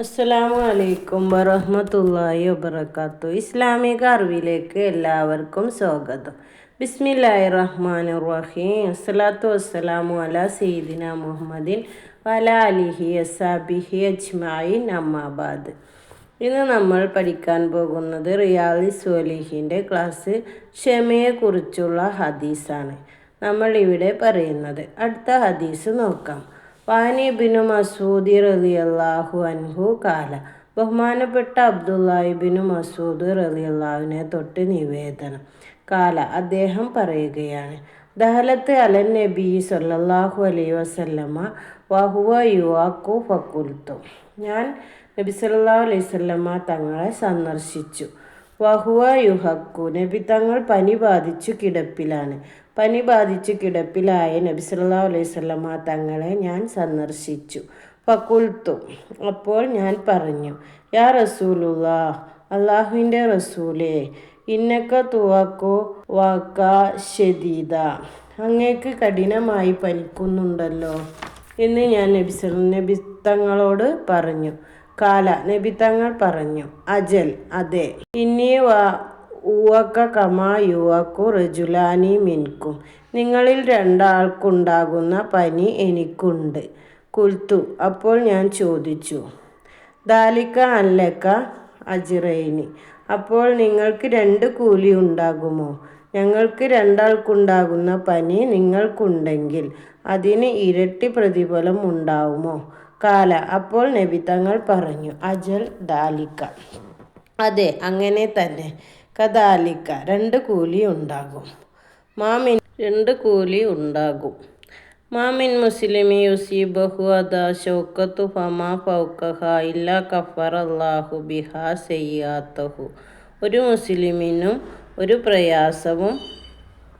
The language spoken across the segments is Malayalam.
അസ്സലാമു അലൈക്കും വറഹമത്തല്ലാഹി വബർക്കാത്തു ഇസ്ലാമിക അറിവിലേക്ക് എല്ലാവർക്കും സ്വാഗതം. ബിസ്മില്ലാഹി റഹ്മാൻ റഹീം. അസ്സലാത്തു വസ്സലാമു അല സീദിന മുഹമ്മദിൻ വല അലിഹി അസാബിഹി അജ്മായി അമ്മാബാദ് ഇന്ന് നമ്മൾ പഠിക്കാൻ പോകുന്നത് റിയാലി സോലിഹിന്റെ ക്ലാസ് ക്ഷമയെക്കുറിച്ചുള്ള ഹദീസാണ്. നമ്മൾ ഇവിടെ പറയുന്നത്. അടുത്ത ഹദീസ് നോക്കാം. വാനിബിനു മസൂദി റളിയല്ലാഹു അൻഹു കാല. ബഹുമാനപ്പെട്ട അബ്ദുല്ലാഹിബിനു മസൂദ് റലി അള്ളാഹുവിനെ തൊട്ട് നിവേദനം. കാല. അദ്ദേഹം പറയുകയാണ് ദഹലത്ത് അലൻ നബി സല്ലാഹു അലൈ വസല്ലമ വഹുവ യുവാക്കു ഫക്കുൽത്തു ഞാൻ നബി സല്ലാ അലൈഹി വസല്ലമ തങ്ങളെ സന്ദർശിച്ചു. വഹുവ യുഹക്കു നബി തങ്ങൾ പനി ബാധിച്ചു കിടപ്പിലാണ്. പനി ബാധിച്ചു കിടപ്പിലായ നബി സല്ലാ അലൈഹി തങ്ങളെ ഞാൻ സന്ദർശിച്ചു. ഫക്കുൽത്തു അപ്പോൾ ഞാൻ പറഞ്ഞു യാ റസൂലുള്ള അള്ളാഹുവിന്റെ റസൂലേ ഇന്നക്ക തുവക്കോ വാക്ക ഷദീദ അങ്ങേക്ക് കഠിനമായി പനിക്കുന്നുണ്ടല്ലോ എന്ന് ഞാൻ നബി നബി തങ്ങളോട് പറഞ്ഞു. കാല നബി തങ്ങൾ പറഞ്ഞു. അജൽ അതെ. ഇനി ഊവക്ക കമാ യുവക്കു റജുലാനി മിൻകും. നിങ്ങളിൽ രണ്ടാൾക്കുണ്ടാകുന്ന പനി എനിക്കുണ്ട്. കുൽത്തു അപ്പോൾ ഞാൻ ചോദിച്ചു. ദാലിക്ക അല്ലക്ക അജിറൈനി അപ്പോൾ നിങ്ങൾക്ക് രണ്ട് കൂലി ഉണ്ടാകുമോ? ഞങ്ങൾക്ക് രണ്ടാൾക്കുണ്ടാകുന്ന പനി നിങ്ങൾക്കുണ്ടെങ്കിൽ അതിന് ഇരട്ടി പ്രതിഫലം ഉണ്ടാവുമോ? കാല. അപ്പോൾ നബി തങ്ങൾ പറഞ്ഞു അജൽ ദാലിക്ക. അതെ അങ്ങനെ തന്നെ. കദാലിക്ക രണ്ട് കൂലി ഉണ്ടാകും. മാമിൻ രണ്ട് കൂലി ഉണ്ടാകും. മാമിൻ മുസ്ലിമി യുസീബഹു അദാ ഷൗക്കത്തു ഫമാ ഫൗക്കഹ ഇല്ല കഫർ അള്ളാഹു ബിഹാ സെയ്യാത്തഹു. ഒരു മുസ്ലിമിനും ഒരു പ്രയാസവും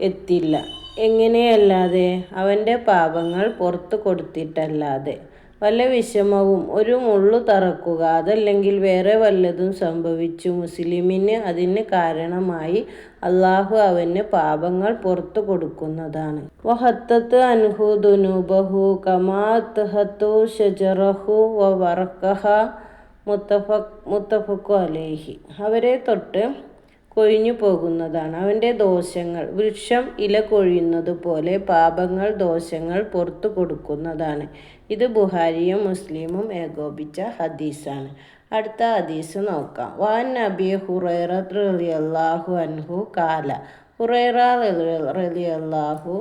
എത്തില്ല. എങ്ങനെയല്ലാതെ? അവന്റെ പാപങ്ങൾ പുറത്തു കൊടുത്തിട്ടല്ലാതെ. വല്ല വിഷമവും ഒരു മുള്ളു തറക്കുക അതല്ലെങ്കിൽ വേറെ വല്ലതും സംഭവിച്ചു മുസ്ലിമിന് അതിന് കാരണമായി അള്ളാഹു അവന് പാപങ്ങൾ പുറത്തു കൊടുക്കുന്നതാണ്. വഹത്തത്ത് അൻഹു ദുനൂബഹു കമാത്തഹത്തു ഷജറഹു വറക്കഹ മുത്തഫ മുത്തഫക്കു അലേഹി. അവരെ തൊട്ട് കൊഴിഞ്ഞു പോകുന്നതാണ്. അവന്റെ ദോഷങ്ങൾ വൃക്ഷം ഇല കൊഴിയുന്നത് പോലെ പാപങ്ങൾ ദോഷങ്ങൾ പുറത്തു കൊടുക്കുന്നതാണ്. ഇത് ബുഹാരിയും മുസ്ലിമും ഏകോപിച്ച ഹദീസാണ്. അടുത്ത ഹദീസ് നോക്കാം. വാൻ നബി ഹുറൈറ റളിയല്ലാഹു അൻഹു കാല ഹുറൈറ റളിയല്ലാഹു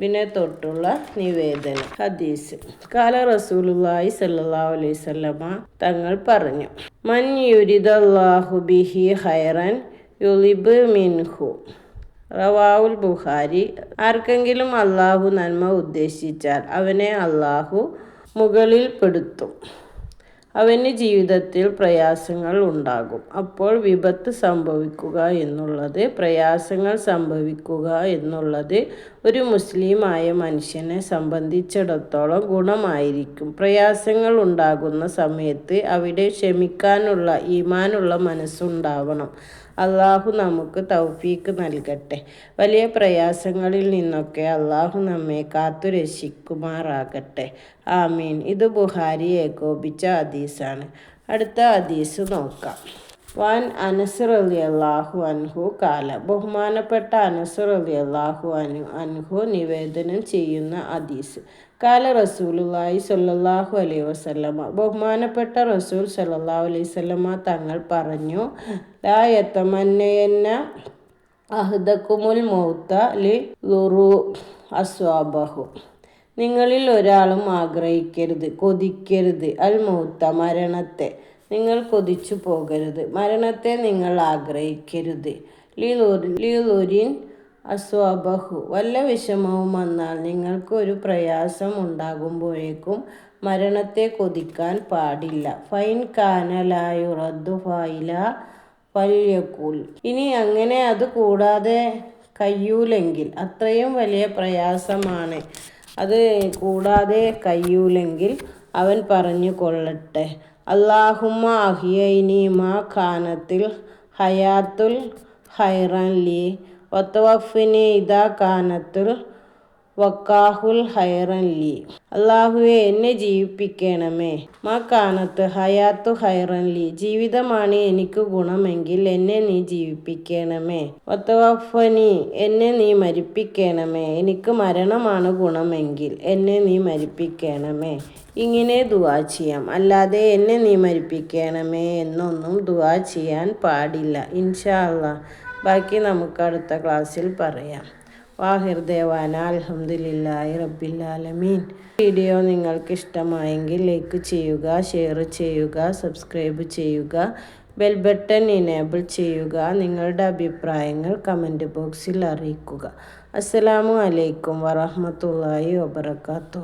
ബിനെ തൊട്ടുള്ള നിവേദനം ഹദീസ്. കാല റസൂലുള്ളാഹി സല്ലാഹു അലൈഹി വസല്ലമ തങ്ങൾ പറഞ്ഞു മൻ യുരിദല്ലാഹു ബിഹി ഹൈറൻ യുലിബ് മിൻഹു. റവാവുൽ ബുഖാരി. ആർക്കെങ്കിലും അള്ളാഹു നന്മ ഉദ്ദേശിച്ചാൽ അവനെ അള്ളാഹു മുകളിൽ പെടുത്തും. അവന് ജീവിതത്തിൽ പ്രയാസങ്ങൾ ഉണ്ടാകും. അപ്പോൾ വിപത്ത് സംഭവിക്കുക എന്നുള്ളത് പ്രയാസങ്ങൾ സംഭവിക്കുക എന്നുള്ളത് ഒരു മുസ്ലിമായ മനുഷ്യനെ സംബന്ധിച്ചിടത്തോളം ഗുണമായിരിക്കും. പ്രയാസങ്ങൾ ഉണ്ടാകുന്ന സമയത്ത് അവിടെ ക്ഷമിക്കാനുള്ള ഈമാനുള്ള മനസ്സുണ്ടാവണം. അള്ളാഹു നമുക്ക് തൗഫീക്ക് നൽകട്ടെ. വലിയ പ്രയാസങ്ങളിൽ നിന്നൊക്കെ അള്ളാഹു നമ്മെ കാത്തുരക്ഷിക്കുമാറാകട്ടെ. ആമീൻ. ഇത് ബുഹാരി ഏകോപിച്ച ഹദീസാണ്. അടുത്ത ഹദീസ് നോക്കാം. വാൻ അനസർ അലി അള്ളാഹു അൻഹു കാല. ബഹുമാനപ്പെട്ട അനസർ അലി അള്ളാഹു അനു അൻഹു നിവേദനം ചെയ്യുന്ന അദീസ് കാല റസൂലുള്ളാഹി സ്വല്ലല്ലാഹു അലൈ വസല്ലമ. ബഹുമാനപ്പെട്ട റസൂൽ സല്ലാഹു അലൈഹി വസല്ലമ തങ്ങൾ പറഞ്ഞു ലാ യതമന്നയന്ന അഹ്ദക്കുമുൽ മൗത്ത ലി ലുറു അസ്വാബഹു. നിങ്ങളിൽ ഒരാളും ആഗ്രഹിക്കരുത്. കൊതിക്കരുത്. അൽ മരണത്തെ നിങ്ങൾ കൊതിച്ചു പോകരുത്. മരണത്തെ നിങ്ങൾ ആഗ്രഹിക്കരുത്. ലീലുരിൻ അസ്വാബഹു. വല്ല വിഷമവും വന്നാൽ നിങ്ങൾക്ക് ഒരു പ്രയാസം ഉണ്ടാകുമ്പോഴേക്കും മരണത്തെ കൊതിക്കാൻ പാടില്ല. ഫൈൻ കാനലായു റദ്ദു ഫൈല പല്യക്കൂൽ ഇനി അങ്ങനെ അത് കൂടാതെ കഴിയൂലെങ്കിൽ അത്രയും വലിയ പ്രയാസമാണ്. അത് കൂടാതെ കഴിയൂലെങ്കിൽ അവൻ പറഞ്ഞു കൊള്ളട്ടെ. അള്ളാഹുമ അഹിയൈനി മാ ഖാനത്തിൽ ഹയാത്തുൽ ഹൈറൻ ലി ഒത്തവഫിനി ഇതാ കാനത്തുൽ വക്കാഹുൽ ഹൈറൻ ലി. അള്ളാഹുവെ എന്നെ ജീവിപ്പിക്കണമേ. മാ കാനത്ത് ഹയാത്തു ഹൈറൻ ലി. ജീവിതമാണ് എനിക്ക് ഗുണമെങ്കിൽ എന്നെ നീ ജീവിപ്പിക്കണമേ. വത്തവഫനി എന്നെ നീ മരിപ്പിക്കണമേ. എനിക്ക് മരണമാണ് ഗുണമെങ്കിൽ എന്നെ നീ മരിപ്പിക്കണമേ. ഇങ്ങനെ ദുവാ ചെയ്യാം. അല്ലാതെ എന്നെ നീ മരിപ്പിക്കണമേ എന്നൊന്നും ദുവാ ചെയ്യാൻ പാടില്ല. ഇൻഷാ അള്ളാഹ് ബാക്കി നമുക്ക് അടുത്ത ക്ലാസ്സിൽ പറയാം. വാഹിർ ദേവാന അലഹമുല്ലായി റബ്ബില്ലാലമീൻ വീഡിയോ നിങ്ങൾക്ക് ഇഷ്ടമായെങ്കിൽ ലൈക്ക് ചെയ്യുക ഷെയർ ചെയ്യുക സബ്സ്ക്രൈബ് ചെയ്യുക ബെൽ ബട്ടൺ ഇനേബിൾ ചെയ്യുക നിങ്ങളുടെ അഭിപ്രായങ്ങൾ കമന്റ് ബോക്സിൽ അറിയിക്കുക. അസ്സലാമു അലൈക്കും വറഹമത്തല്ലാഹി വബർക്കാത്തു